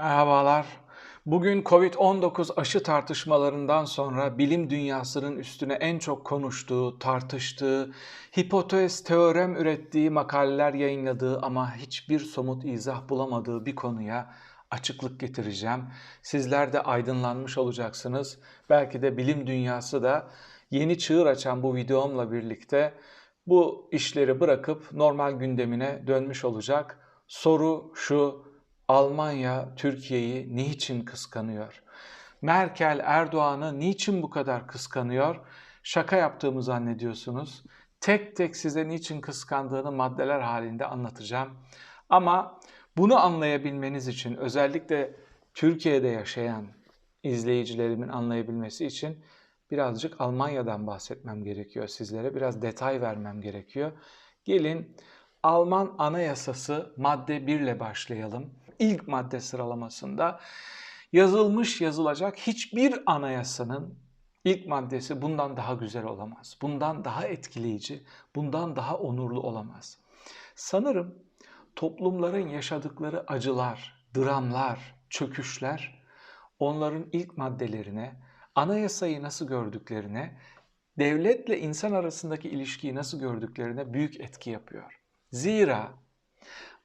Merhabalar. Bugün Covid-19 aşı tartışmalarından sonra bilim dünyasının üstüne en çok konuştuğu, tartıştığı, hipotez, teorem ürettiği makaleler yayınladığı ama hiçbir somut izah bulamadığı bir konuya açıklık getireceğim. Sizler de aydınlanmış olacaksınız. Belki de bilim dünyası da yeni çığır açan bu videomla birlikte bu işleri bırakıp normal gündemine dönmüş olacak. Soru şu, Almanya Türkiye'yi niçin kıskanıyor? Merkel Erdoğan'ı niçin bu kadar kıskanıyor? Şaka yaptığımı zannediyorsunuz. Tek tek size niçin kıskandığını maddeler halinde anlatacağım. Ama bunu anlayabilmeniz için özellikle Türkiye'de yaşayan izleyicilerimin anlayabilmesi için birazcık Almanya'dan bahsetmem gerekiyor sizlere. Biraz detay vermem gerekiyor. Gelin Alman Anayasası madde 1 ile başlayalım. İlk madde sıralamasında yazılmış yazılacak hiçbir anayasanın ilk maddesi bundan daha güzel olamaz. Bundan daha etkileyici, bundan daha onurlu olamaz. Sanırım toplumların yaşadıkları acılar, dramlar, çöküşler onların ilk maddelerine, anayasayı nasıl gördüklerine, devletle insan arasındaki ilişkiyi nasıl gördüklerine büyük etki yapıyor. Zira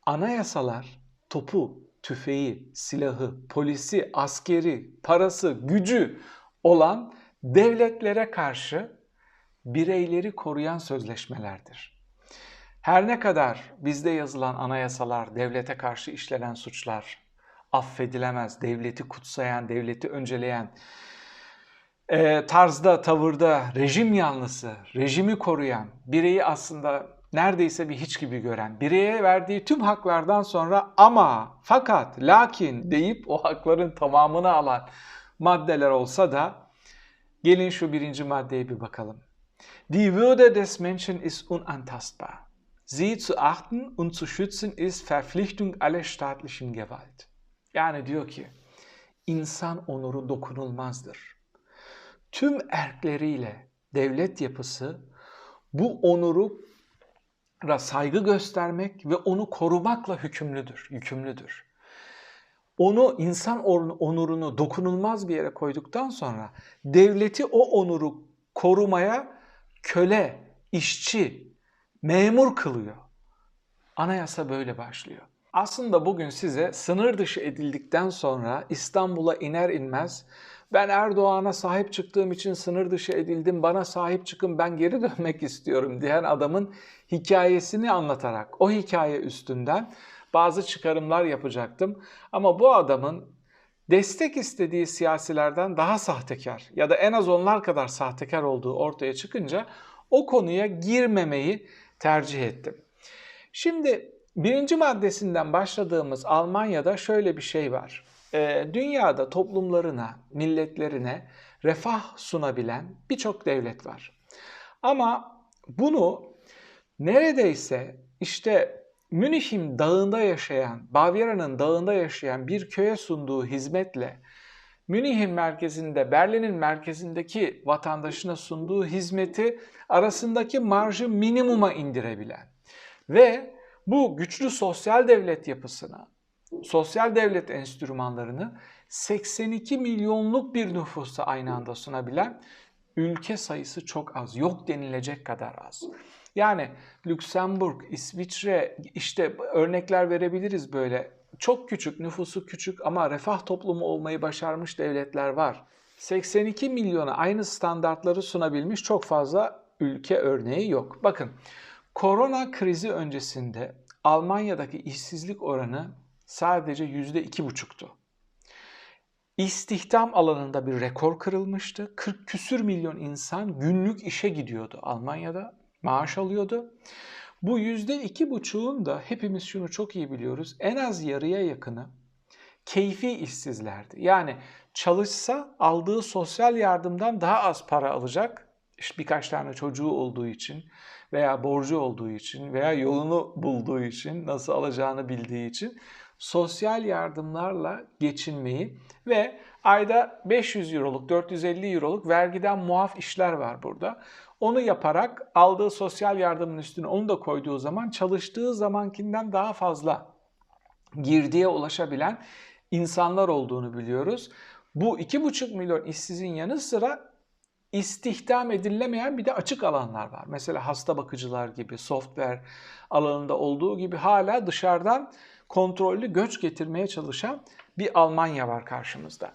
anayasalar topu, tüfeği, silahı, polisi, askeri, parası, gücü olan devletlere karşı bireyleri koruyan sözleşmelerdir. Her ne kadar bizde yazılan anayasalar devlete karşı işlenen suçlar affedilemez, devleti kutsayan, devleti önceleyen e, tarzda, tavırda rejim yanlısı, rejimi koruyan, bireyi aslında neredeyse bir hiç gibi gören, bireye verdiği tüm haklardan sonra ama, fakat, lakin deyip o hakların tamamını alan maddeler olsa da gelin şu birinci maddeye bir bakalım. Die Würde des Menschen ist unantastbar. Sie zu achten und zu schützen ist Verpflichtung aller staatlichen Gewalt. Yani diyor ki, insan onuru dokunulmazdır. Tüm erkleriyle devlet yapısı bu onuru saygı göstermek ve onu korumakla hükümlüdür, yükümlüdür. Onu insan onurunu dokunulmaz bir yere koyduktan sonra devleti o onuru korumaya köle, işçi, memur kılıyor. Anayasa böyle başlıyor. Aslında bugün size sınır dışı edildikten sonra İstanbul'a iner inmez ben Erdoğan'a sahip çıktığım için sınır dışı edildim, bana sahip çıkın ben geri dönmek istiyorum diyen adamın hikayesini anlatarak o hikaye üstünden bazı çıkarımlar yapacaktım. Ama bu adamın destek istediği siyasilerden daha sahtekar ya da en az onlar kadar sahtekar olduğu ortaya çıkınca o konuya girmemeyi tercih ettim. Şimdi birinci maddesinden başladığımız Almanya'da şöyle bir şey var. Ee, dünyada toplumlarına, milletlerine refah sunabilen birçok devlet var. Ama bunu neredeyse işte Münih'in dağında yaşayan, Bavyera'nın dağında yaşayan bir köye sunduğu hizmetle Münih'in merkezinde, Berlin'in merkezindeki vatandaşına sunduğu hizmeti arasındaki marjı minimuma indirebilen ve bu güçlü sosyal devlet yapısına, sosyal devlet enstrümanlarını 82 milyonluk bir nüfusa aynı anda sunabilen ülke sayısı çok az. Yok denilecek kadar az. Yani Lüksemburg, İsviçre işte örnekler verebiliriz böyle. Çok küçük, nüfusu küçük ama refah toplumu olmayı başarmış devletler var. 82 milyona aynı standartları sunabilmiş çok fazla ülke örneği yok. Bakın korona krizi öncesinde Almanya'daki işsizlik oranı sadece yüzde iki buçuktu. İstihdam alanında bir rekor kırılmıştı. 40 küsür milyon insan günlük işe gidiyordu Almanya'da, maaş alıyordu. Bu yüzde iki buçuğun da hepimiz şunu çok iyi biliyoruz. En az yarıya yakını keyfi işsizlerdi. Yani çalışsa aldığı sosyal yardımdan daha az para alacak. İşte birkaç tane çocuğu olduğu için veya borcu olduğu için veya yolunu bulduğu için, nasıl alacağını bildiği için sosyal yardımlarla geçinmeyi ve ayda 500 euroluk, 450 euroluk vergiden muaf işler var burada. Onu yaparak aldığı sosyal yardımın üstüne onu da koyduğu zaman çalıştığı zamankinden daha fazla girdiye ulaşabilen insanlar olduğunu biliyoruz. Bu 2,5 milyon işsizin yanı sıra istihdam edilemeyen bir de açık alanlar var. Mesela hasta bakıcılar gibi, software alanında olduğu gibi hala dışarıdan kontrollü göç getirmeye çalışan bir Almanya var karşımızda.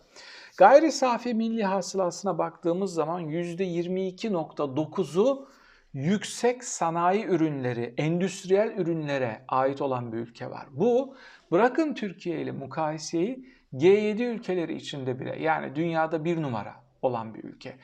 Gayri safi milli hasılasına baktığımız zaman %22.9'u yüksek sanayi ürünleri, endüstriyel ürünlere ait olan bir ülke var. Bu bırakın Türkiye ile mukayeseyi G7 ülkeleri içinde bile yani dünyada bir numara olan bir ülke.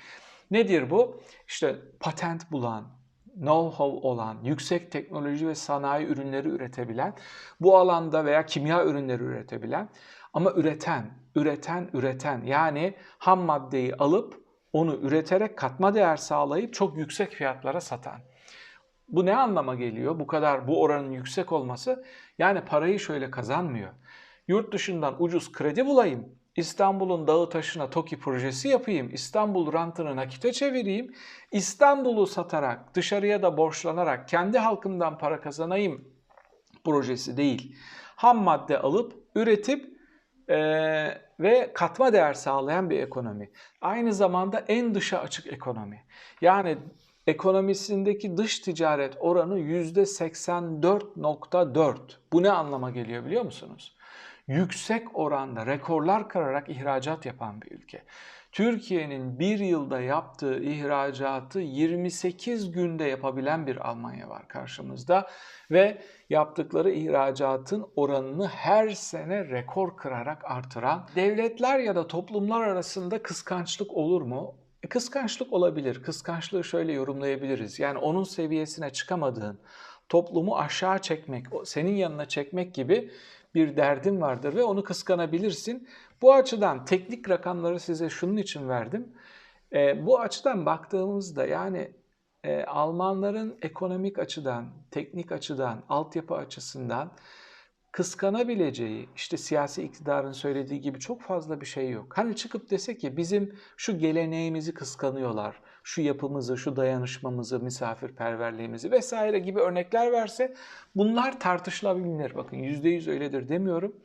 Nedir bu? İşte patent bulan, know-how olan, yüksek teknoloji ve sanayi ürünleri üretebilen, bu alanda veya kimya ürünleri üretebilen ama üreten, üreten, üreten yani ham maddeyi alıp onu üreterek katma değer sağlayıp çok yüksek fiyatlara satan. Bu ne anlama geliyor? Bu kadar bu oranın yüksek olması yani parayı şöyle kazanmıyor. Yurt dışından ucuz kredi bulayım, İstanbul'un dağı taşına TOKİ projesi yapayım, İstanbul rantını nakite çevireyim, İstanbul'u satarak, dışarıya da borçlanarak kendi halkımdan para kazanayım projesi değil. Ham madde alıp, üretip e, ve katma değer sağlayan bir ekonomi. Aynı zamanda en dışa açık ekonomi. Yani ekonomisindeki dış ticaret oranı %84.4. Bu ne anlama geliyor biliyor musunuz? Yüksek oranda rekorlar kırarak ihracat yapan bir ülke. Türkiye'nin bir yılda yaptığı ihracatı 28 günde yapabilen bir Almanya var karşımızda ve yaptıkları ihracatın oranını her sene rekor kırarak artıran devletler ya da toplumlar arasında kıskançlık olur mu? E, kıskançlık olabilir. Kıskançlığı şöyle yorumlayabiliriz. Yani onun seviyesine çıkamadığın, toplumu aşağı çekmek, senin yanına çekmek gibi bir derdin vardır ve onu kıskanabilirsin. Bu açıdan teknik rakamları size şunun için verdim. E, bu açıdan baktığımızda yani e, Almanların ekonomik açıdan, teknik açıdan, altyapı açısından kıskanabileceği, işte siyasi iktidarın söylediği gibi çok fazla bir şey yok. Hani çıkıp dese ki bizim şu geleneğimizi kıskanıyorlar, şu yapımızı, şu dayanışmamızı, misafirperverliğimizi vesaire gibi örnekler verse bunlar tartışılabilir. Bakın %100 öyledir demiyorum.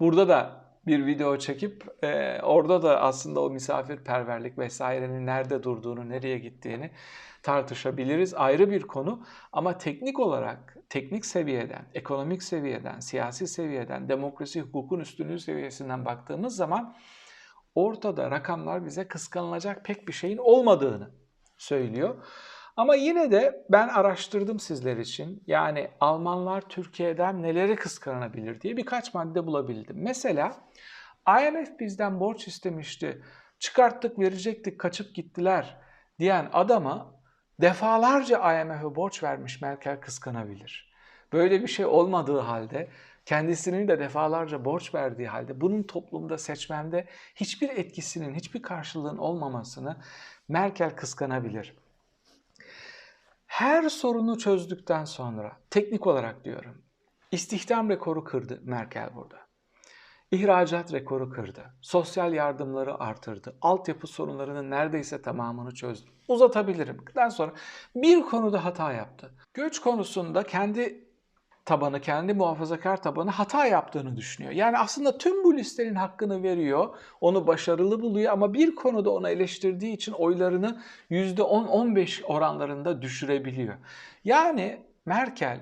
Burada da bir video çekip e, orada da aslında o misafirperverlik vesairenin nerede durduğunu, nereye gittiğini tartışabiliriz. Ayrı bir konu ama teknik olarak, teknik seviyeden, ekonomik seviyeden, siyasi seviyeden, demokrasi, hukukun üstünlüğü seviyesinden baktığımız zaman ortada rakamlar bize kıskanılacak pek bir şeyin olmadığını söylüyor. Ama yine de ben araştırdım sizler için. Yani Almanlar Türkiye'den neleri kıskanabilir diye birkaç madde bulabildim. Mesela IMF bizden borç istemişti. Çıkarttık verecektik kaçıp gittiler diyen adama defalarca IMF'e borç vermiş Merkel kıskanabilir. Böyle bir şey olmadığı halde kendisinin de defalarca borç verdiği halde bunun toplumda seçmende hiçbir etkisinin, hiçbir karşılığın olmamasını Merkel kıskanabilir. Her sorunu çözdükten sonra, teknik olarak diyorum, istihdam rekoru kırdı Merkel burada. İhracat rekoru kırdı. Sosyal yardımları artırdı. Altyapı sorunlarının neredeyse tamamını çözdü. Uzatabilirim. Daha sonra bir konuda hata yaptı. Göç konusunda kendi tabanı, kendi muhafazakar tabanı hata yaptığını düşünüyor. Yani aslında tüm bu listenin hakkını veriyor, onu başarılı buluyor ama bir konuda onu eleştirdiği için oylarını %10-15 oranlarında düşürebiliyor. Yani Merkel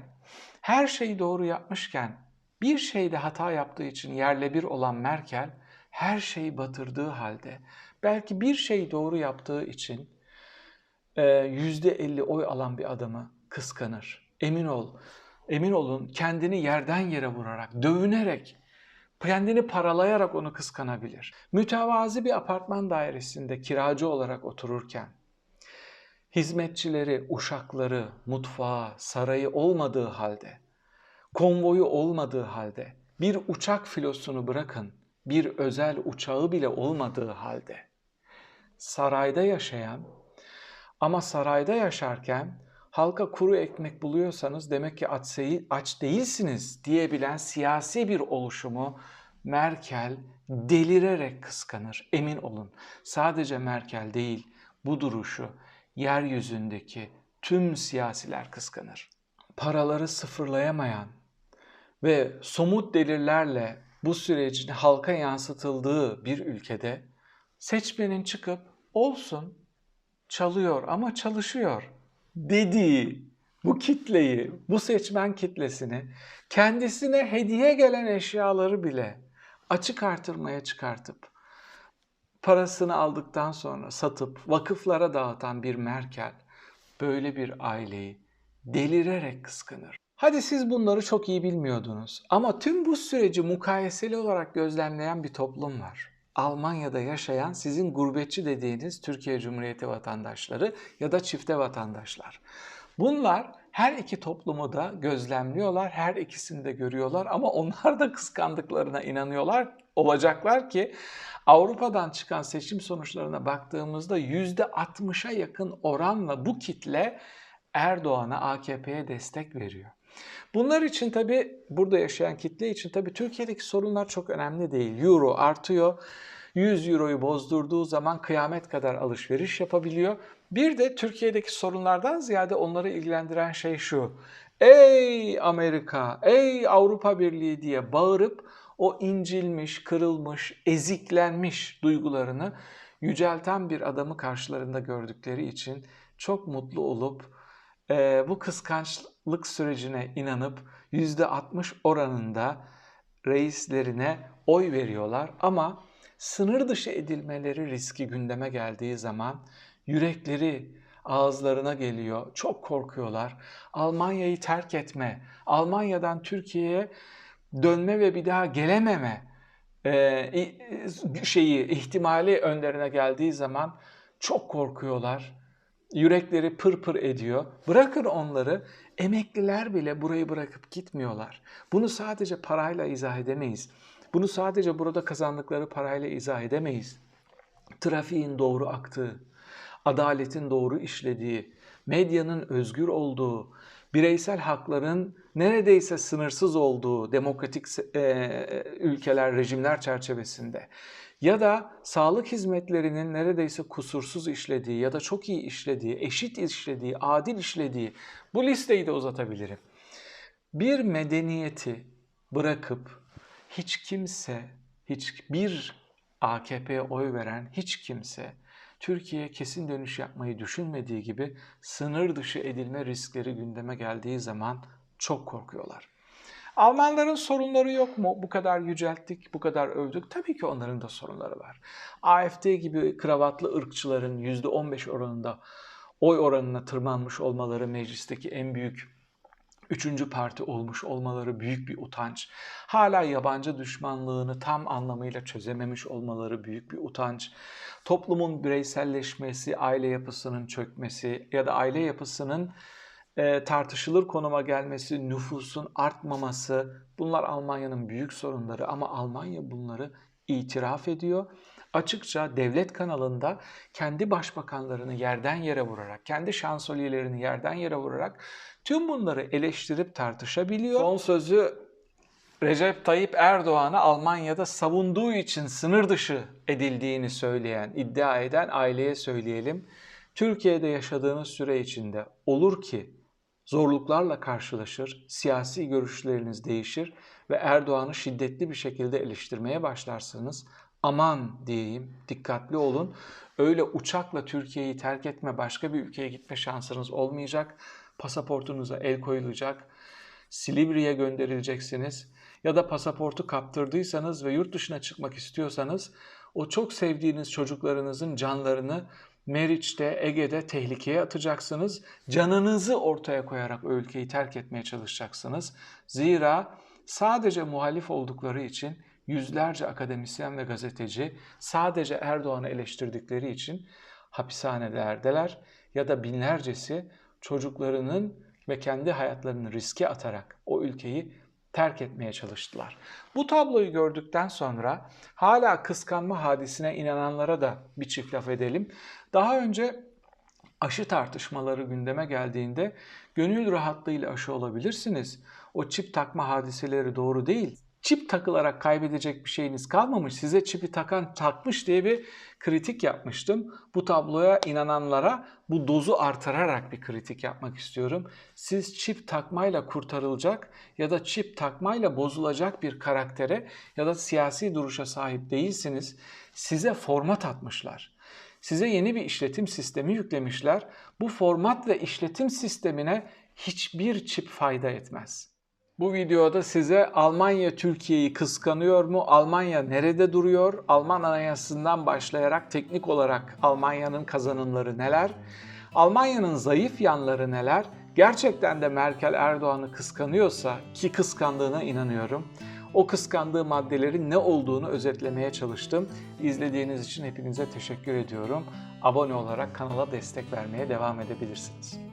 her şeyi doğru yapmışken bir şeyde hata yaptığı için yerle bir olan Merkel her şeyi batırdığı halde belki bir şey doğru yaptığı için %50 oy alan bir adamı kıskanır. Emin ol emin olun kendini yerden yere vurarak, dövünerek, kendini paralayarak onu kıskanabilir. Mütevazi bir apartman dairesinde kiracı olarak otururken, hizmetçileri, uşakları, mutfağı, sarayı olmadığı halde, konvoyu olmadığı halde, bir uçak filosunu bırakın, bir özel uçağı bile olmadığı halde, sarayda yaşayan ama sarayda yaşarken halka kuru ekmek buluyorsanız demek ki aç, aç değilsiniz diyebilen siyasi bir oluşumu Merkel delirerek kıskanır. Emin olun. Sadece Merkel değil, bu duruşu yeryüzündeki tüm siyasiler kıskanır. Paraları sıfırlayamayan ve somut delillerle bu sürecin halka yansıtıldığı bir ülkede seçmenin çıkıp olsun çalıyor ama çalışıyor dediği bu kitleyi, bu seçmen kitlesini kendisine hediye gelen eşyaları bile açık artırmaya çıkartıp parasını aldıktan sonra satıp vakıflara dağıtan bir Merkel böyle bir aileyi delirerek kıskanır. Hadi siz bunları çok iyi bilmiyordunuz ama tüm bu süreci mukayeseli olarak gözlemleyen bir toplum var. Almanya'da yaşayan sizin gurbetçi dediğiniz Türkiye Cumhuriyeti vatandaşları ya da çifte vatandaşlar. Bunlar her iki toplumu da gözlemliyorlar, her ikisini de görüyorlar ama onlar da kıskandıklarına inanıyorlar olacaklar ki Avrupa'dan çıkan seçim sonuçlarına baktığımızda %60'a yakın oranla bu kitle Erdoğan'a, AKP'ye destek veriyor. Bunlar için tabi burada yaşayan kitle için tabi Türkiye'deki sorunlar çok önemli değil. Euro artıyor. 100 euroyu bozdurduğu zaman kıyamet kadar alışveriş yapabiliyor. Bir de Türkiye'deki sorunlardan ziyade onları ilgilendiren şey şu. Ey Amerika, ey Avrupa Birliği diye bağırıp o incilmiş, kırılmış, eziklenmiş duygularını yücelten bir adamı karşılarında gördükleri için çok mutlu olup e, bu kıskançlık sürecine inanıp %60 oranında reislerine oy veriyorlar ama sınır dışı edilmeleri riski gündeme geldiği zaman yürekleri ağızlarına geliyor. Çok korkuyorlar. Almanya'yı terk etme, Almanya'dan Türkiye'ye dönme ve bir daha gelememe e, şeyi ihtimali önlerine geldiği zaman çok korkuyorlar. Yürekleri pır pır ediyor. Bırakın onları. Emekliler bile burayı bırakıp gitmiyorlar. Bunu sadece parayla izah edemeyiz. Bunu sadece burada kazandıkları parayla izah edemeyiz. Trafiğin doğru aktığı, adaletin doğru işlediği, medyanın özgür olduğu, bireysel hakların neredeyse sınırsız olduğu demokratik e, ülkeler, rejimler çerçevesinde ya da sağlık hizmetlerinin neredeyse kusursuz işlediği ya da çok iyi işlediği, eşit işlediği, adil işlediği bu listeyi de uzatabilirim. Bir medeniyeti bırakıp hiç kimse, hiçbir AKP'ye oy veren hiç kimse Türkiye kesin dönüş yapmayı düşünmediği gibi sınır dışı edilme riskleri gündeme geldiği zaman çok korkuyorlar. Almanların sorunları yok mu? Bu kadar yücelttik, bu kadar övdük. Tabii ki onların da sorunları var. AFD gibi kravatlı ırkçıların %15 oranında oy oranına tırmanmış olmaları meclisteki en büyük üçüncü parti olmuş olmaları büyük bir utanç. Hala yabancı düşmanlığını tam anlamıyla çözememiş olmaları büyük bir utanç. Toplumun bireyselleşmesi, aile yapısının çökmesi ya da aile yapısının e, tartışılır konuma gelmesi, nüfusun artmaması bunlar Almanya'nın büyük sorunları ama Almanya bunları itiraf ediyor. Açıkça devlet kanalında kendi başbakanlarını yerden yere vurarak, kendi şansölyelerini yerden yere vurarak tüm bunları eleştirip tartışabiliyor. Son sözü Recep Tayyip Erdoğan'ı Almanya'da savunduğu için sınır dışı edildiğini söyleyen, iddia eden aileye söyleyelim. Türkiye'de yaşadığınız süre içinde olur ki zorluklarla karşılaşır, siyasi görüşleriniz değişir ve Erdoğan'ı şiddetli bir şekilde eleştirmeye başlarsanız aman diyeyim, dikkatli olun. Öyle uçakla Türkiye'yi terk etme, başka bir ülkeye gitme şansınız olmayacak. Pasaportunuza el koyulacak. Silivri'ye gönderileceksiniz. Ya da pasaportu kaptırdıysanız ve yurt dışına çıkmak istiyorsanız o çok sevdiğiniz çocuklarınızın canlarını Meriç'te, Ege'de tehlikeye atacaksınız. Canınızı ortaya koyarak o ülkeyi terk etmeye çalışacaksınız. Zira sadece muhalif oldukları için yüzlerce akademisyen ve gazeteci sadece Erdoğan'ı eleştirdikleri için hapishanelerdeler ya da binlercesi çocuklarının ve kendi hayatlarını riske atarak o ülkeyi terk etmeye çalıştılar. Bu tabloyu gördükten sonra hala kıskanma hadisine inananlara da bir çift laf edelim. Daha önce aşı tartışmaları gündeme geldiğinde gönül rahatlığıyla aşı olabilirsiniz. O çip takma hadiseleri doğru değil. Çip takılarak kaybedecek bir şeyiniz kalmamış. Size çipi takan takmış diye bir kritik yapmıştım. Bu tabloya inananlara bu dozu artırarak bir kritik yapmak istiyorum. Siz çip takmayla kurtarılacak ya da çip takmayla bozulacak bir karaktere ya da siyasi duruşa sahip değilsiniz. Size format atmışlar. Size yeni bir işletim sistemi yüklemişler. Bu format ve işletim sistemine hiçbir çip fayda etmez. Bu videoda size Almanya Türkiye'yi kıskanıyor mu? Almanya nerede duruyor? Alman anayasasından başlayarak teknik olarak Almanya'nın kazanımları neler? Almanya'nın zayıf yanları neler? Gerçekten de Merkel Erdoğan'ı kıskanıyorsa ki kıskandığına inanıyorum. O kıskandığı maddelerin ne olduğunu özetlemeye çalıştım. İzlediğiniz için hepinize teşekkür ediyorum. Abone olarak kanala destek vermeye devam edebilirsiniz.